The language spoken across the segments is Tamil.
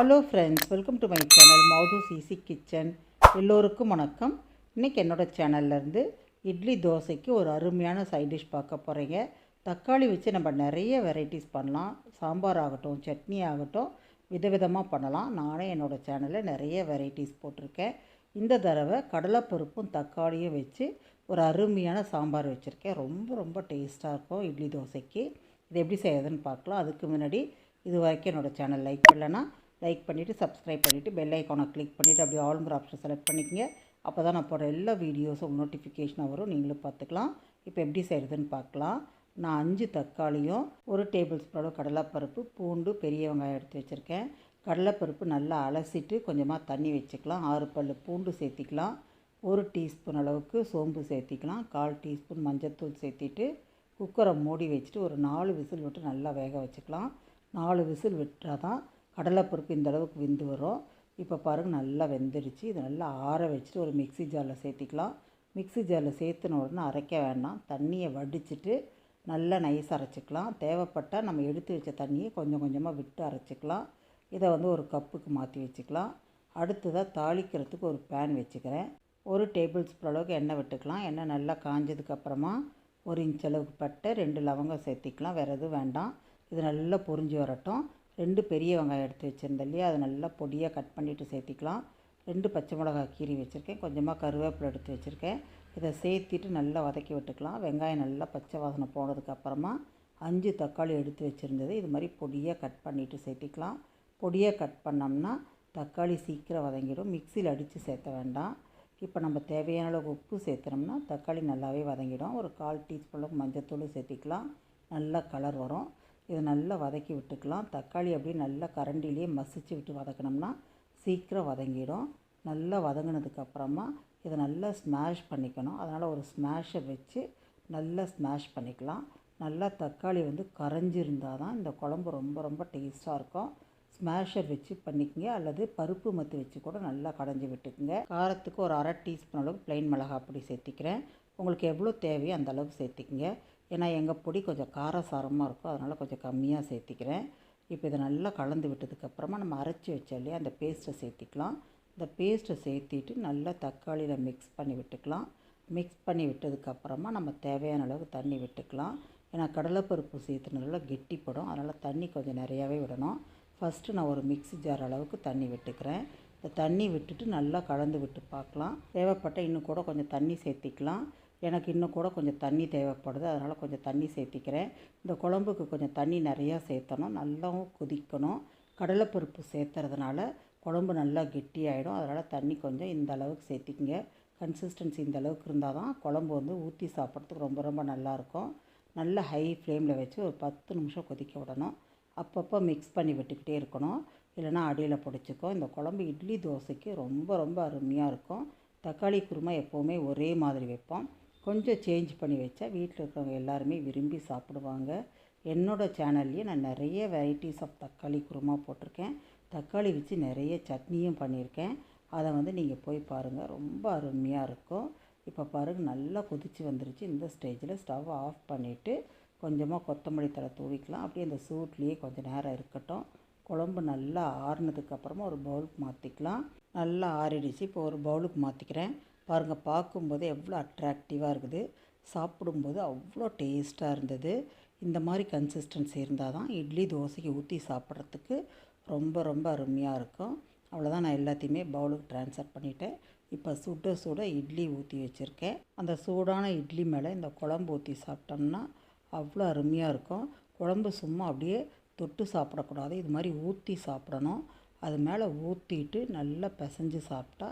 Hello friends welcome to my channel மௌதூஸ் CC kitchen எல்லோருக்கும் வணக்கம். இன்றைக்கி என்னோடய சேனல்லேருந்து இட்லி தோசைக்கு ஒரு அருமையான சைட் டிஷ் பார்க்க போகிறீங்க தக்காளி வச்சு நம்ம நிறைய வெரைட்டிஸ் பண்ணலாம். சாம்பார் ஆகட்டும் சட்னி ஆகட்டும் விதவிதமாக பண்ணலாம். நானே என்னோடய சேனலில் நிறைய வெரைட்டிஸ் போட்டிருக்கேன். இந்த தடவை கடலைப்பருப்பும் தக்காளியும் வச்சு ஒரு அருமையான சாம்பார் வச்சுருக்கேன். ரொம்ப ரொம்ப டேஸ்ட்டாக இருக்கும் இட்லி தோசைக்கு. இது எப்படி செய்யறதுன்னு பார்க்கலாம். அதுக்கு முன்னாடி இது வரைக்கும் என்னோடய சேனல் லைக் பண்ணலன்னா லைக் பண்ணிவிட்டு சப்ஸ்கிரைப் பண்ணிவிட்டு பெல் ஐக்கானை கிளிக் பண்ணிவிட்டு அப்படியே ஆளுங்கிற ஆப்ஷன் செலக்ட் பண்ணிக்கங்க. அப்போ தான் நான் போடுற எல்லா வீடியோஸும் நோட்டிஃபிகேஷனாக வரும். நீங்களும் பார்த்துக்கலாம். இப்போ எப்படி செய்கிறதுன்னு பார்க்கலாம். நான் அஞ்சு தக்காளியும் ஒரு டேபிள் ஸ்பூன் அளவு கடலைப்பருப்பு பூண்டு பெரிய வெங்காயம் எடுத்து வச்சுருக்கேன். கடலைப்பருப்பு நல்லா அலசிட்டு கொஞ்சமாக தண்ணி வச்சுக்கலாம். ஆறு பல் பூண்டு சேர்த்திக்கலாம். ஒரு டீஸ்பூன் அளவுக்கு சோம்பு சேர்த்திக்கலாம். கால் டீஸ்பூன் மஞ்சத்தூள் சேர்த்திட்டு குக்கரை மூடி வச்சுட்டு ஒரு நாலு விசில் விட்டு நல்லா வேக வச்சுக்கலாம். நாலு விசில் விட்டால் தான் கடலைப்பருப்பு இந்த அளவுக்கு வெந்து வரும். இப்போ பாருங்கள் நல்லா வெந்துடுச்சு இது நல்லா ஆற வச்சுட்டு ஒரு மிக்ஸி ஜாரில் சேர்த்திக்கலாம். மிக்ஸி ஜாரில் சேர்த்துன உடனே அரைக்க வேண்டாம். தண்ணியை வடிச்சிட்டு நல்லா நைஸ் அரைச்சிக்கலாம். தேவைப்பட்டால் நம்ம எடுத்து வச்ச தண்ணியை கொஞ்சம் கொஞ்சமாக விட்டு அரைச்சிக்கலாம். இதை வந்து ஒரு கப்புக்கு மாற்றி வச்சுக்கலாம். அடுத்ததாக தாளிக்கிறதுக்கு ஒரு பேன் வச்சுக்கிறேன். ஒரு டேபிள் ஸ்பூன் அளவுக்கு எண்ணெய் விட்டுக்கலாம். எண்ணெய் நல்லா காஞ்சதுக்கப்புறமா ஒரு இன்ச் அளவுக்கு பட்டை ரெண்டு லவங்கம் சேர்த்திக்கலாம். வேறு எதுவும் வேண்டாம். இது நல்லா பொரிஞ்சு வரட்டும். ரெண்டு பெரிய வெங்காயம் எடுத்து வச்சுருந்தேன் இல்லையா? அதை நல்லா பொடியாக கட் பண்ணிவிட்டு சேர்த்திக்கலாம். ரெண்டு பச்சை மிளகாய் கீரி வச்சுருக்கேன். கொஞ்சமாக கருவேப்பிலை எடுத்து வச்சுருக்கேன். இதை சேர்த்திட்டு நல்லா வதக்கி விட்டுக்கலாம். வெங்காயம் நல்லா பச்சை வாசனை போனதுக்கப்புறமா அஞ்சு தக்காளி எடுத்து வச்சுருந்தது. இது மாதிரி பொடியாக கட் பண்ணிவிட்டு சேர்த்திக்கலாம். பொடியாக கட் பண்ணோம்னா தக்காளி சீக்கிரம் வதங்கிடும். மிக்சியில் அடித்து சேர்த்த வேண்டாம். இப்போ நம்ம தேவையான அளவு உப்பு சேர்த்துனோம்னா தக்காளி நல்லாவே வதங்கிடும். ஒரு கால் டீஸ்பூன் மஞ்சத்தூள் சேர்த்திக்கலாம். நல்லா கலர் வரும். இதை நல்லா வதக்கி விட்டுக்கலாம். தக்காளி அப்படியே நல்லா கரண்டிலேயே மசிச்சு விட்டு வதக்கினோம்னா சீக்கிரம் வதங்கிடும். நல்லா வதங்கினதுக்கப்புறமா இதை நல்லா ஸ்மாஷ் பண்ணிக்கணும். அதனால் ஒரு ஸ்மாஷை வச்சு நல்லா ஸ்மாஷ் பண்ணிக்கலாம். நல்லா தக்காளி வந்து கரைஞ்சிருந்தால் தான் இந்த குழம்பு ரொம்ப ரொம்ப டேஸ்ட்டாக இருக்கும். ஸ்மாஷர் வச்சு பண்ணிக்கங்க. அல்லது பருப்பு மத்து வச்சு கூட நல்லா கடைஞ்சி விட்டுக்குங்க. காரத்துக்கு ஒரு அரை டீஸ்பூன் அளவுக்கு ப்ளைன் மிளகாய் அப்படி சேர்த்திக்கிறேன். உங்களுக்கு எவ்வளோ தேவையோ அந்த அளவுக்கு சேர்த்திக்கங்க. ஏன்னா எங்கள் பொடி கொஞ்சம் காரசாரமாக இருக்கும். அதனால் கொஞ்சம் கம்மியாக சேர்த்திக்கிறேன். இப்போ இதை நல்லா கலந்து விட்டதுக்கப்புறமா நம்ம அரைச்சி வச்சாலே இல்லையா அந்த பேஸ்ட்டை சேர்த்திக்கலாம். இந்த பேஸ்ட்டை சேர்த்திட்டு நல்லா தக்காளியில் மிக்ஸ் பண்ணி விட்டுக்கலாம். மிக்ஸ் பண்ணி விட்டதுக்கப்புறமா நம்ம தேவையான அளவுக்கு தண்ணி விட்டுக்கலாம். ஏன்னா கடலைப்பருப்பு சேர்த்துனதுல கெட்டிப்படும். அதனால் தண்ணி கொஞ்சம் நிறையாவே விடணும். ஃபஸ்ட்டு நான் ஒரு மிக்ஸி ஜார் அளவுக்கு தண்ணி விட்டுக்கிறேன். இந்த தண்ணி விட்டுட்டு நல்லா கலந்து விட்டு பார்க்கலாம். தேவைப்பட்ட இன்னும் கூட கொஞ்சம் தண்ணி சேர்த்திக்கலாம். எனக்கு இன்னும் கூட கொஞ்சம் தண்ணி தேவைப்படுது. அதனால் கொஞ்சம் தண்ணி சேர்த்திக்கிறேன். இந்த குழம்புக்கு கொஞ்சம் தண்ணி நிறையா சேர்த்தணும். நல்லாவும் கொதிக்கணும். கடலைப்பருப்பு சேர்த்துறதுனால குழம்பு நல்லா கெட்டியாயிடும். அதனால் தண்ணி கொஞ்சம் இந்த அளவுக்கு சேர்த்திக்கிங்க. கன்சிஸ்டன்சி இந்த அளவுக்கு இருந்தால் தான் குழம்பு வந்து ஊற்றி சாப்பிட்றதுக்கு ரொம்ப ரொம்ப நல்லாயிருக்கும் நல்ல ஹை ஃப்ளேமில் வச்சு ஒரு பத்து நிமிஷம் கொதிக்க விடணும். அப்பப்போ மிக்ஸ் பண்ணி விட்டுக்கிட்டே இருக்கணும். இல்லைனா அடியில் பிடிச்சிக்கும் இந்த குழம்பு இட்லி தோசைக்கு ரொம்ப ரொம்ப அருமையாக இருக்கும். தக்காளி குருமா எப்போவுமே ஒரே மாதிரி வைப்போம். கொஞ்சம் சேஞ்ச் பண்ணி வச்சா வீட்டில் இருக்கிறவங்க எல்லாருமே விரும்பி சாப்பிடுவாங்க. என்னோடய சேனல்லையே நான் நிறைய வெரைட்டிஸ் ஆஃப் தக்காளி குருமா போட்டிருக்கேன். தக்காளி வச்சு நிறைய சட்னியும் பண்ணியிருக்கேன். அதை வந்து நீங்கள் போய் பாருங்கள் ரொம்ப அருமையாக இருக்கும். இப்போ பாருங்கள் நல்லா கொதித்து வந்துருச்சு. இந்த ஸ்டேஜில் ஸ்டவ் ஆஃப் பண்ணிவிட்டு கொஞ்சமாக கொத்தமல்லி தழை தூவிக்கலாம். அப்படியே அந்த சூட்லேயே கொஞ்சம் நேரம் இருக்கட்டும். குழம்பு நல்லா ஆறுனதுக்கப்புறமா ஒரு பவுலுக்கு மாற்றிக்கலாம் நல்லா ஆறிடுச்சு. இப்போ ஒரு பவுலுக்கு மாற்றிக்கிறேன் பாருங்கள் பார்க்கும்போது எவ்வளோ அட்ராக்டிவாக இருக்குது. சாப்பிடும்போது அவ்வளோ டேஸ்ட்டாக இருந்தது. இந்த மாதிரி கன்சிஸ்டன்சி இருந்தால் தான் இட்லி தோசைக்கு ஊற்றி சாப்பிட்றதுக்கு ரொம்ப ரொம்ப அருமையாக இருக்கும். அவ்வளோதான். நான் எல்லாத்தையுமே பவுலுக்கு ட்ரான்ஸ்ஃபர் பண்ணிவிட்டேன் இப்போ சுட சுட இட்லி ஊற்றி வச்சுருக்கேன். அந்த சூடான இட்லி மேலே இந்த குழம்பு ஊற்றி சாப்பிட்டோம்னா அவ்வளோ அருமையாக இருக்கும். குழம்பு சும்மா அப்படியே தொட்டு சாப்பிடக்கூடாது. இது மாதிரி ஊற்றி சாப்பிடணும். அது மேலே ஊற்றிட்டு நல்லா பிசைஞ்சு சாப்பிட்டா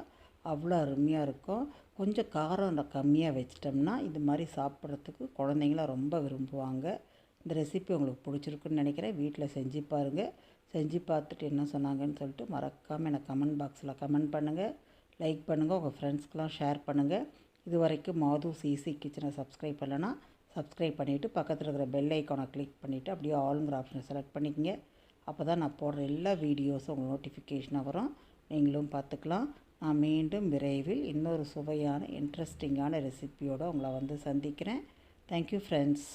அவ்வளோ அருமையாக இருக்கும். கொஞ்சம் காரம் கம்மியாக வச்சிட்டோம்னா இது மாதிரி சாப்பிட்றதுக்கு குழந்தைங்களாம் ரொம்ப விரும்புவாங்க. இந்த ரெசிபி உங்களுக்கு பிடிச்சிருக்குன்னு நினைக்கிறேன். வீட்டில் செஞ்சு பாருங்கள் செஞ்சு பார்த்துட்டு என்ன சொன்னாங்கன்னு சொல்லிட்டு மறக்காமல் எனக்கு கமெண்ட் பாக்ஸில் கமெண்ட் பண்ணுங்கள் லைக் பண்ணுங்கள் உங்கள் ஃப்ரெண்ட்ஸ்க்கெலாம் ஷேர் பண்ணுங்கள் இது வரைக்கும் மாது சிசி கிச்சனை சப்ஸ்கிரைப் பண்ணலன்னா சப்ஸ்கிரைப் பண்ணிவிட்டு பக்கத்தில் இருக்கிற பெல் ஐக்கானை கிளிக் பண்ணிவிட்டு அப்படியே ஆளுங்கிற ஆப்ஷனை செலக்ட் பண்ணிக்கங்க. அப்போ தான் நான் போடுற எல்லா வீடியோஸும் உங்களுக்கு நோட்டிஃபிகேஷனாக வரும். நீங்களும் பார்த்துக்கலாம். நான் மீண்டும் விரைவில் இன்னொரு சுவையான இன்ட்ரெஸ்டிங்கான ரெசிப்பியோடு உங்களை வந்து சந்திக்கிறேன். Thank you friends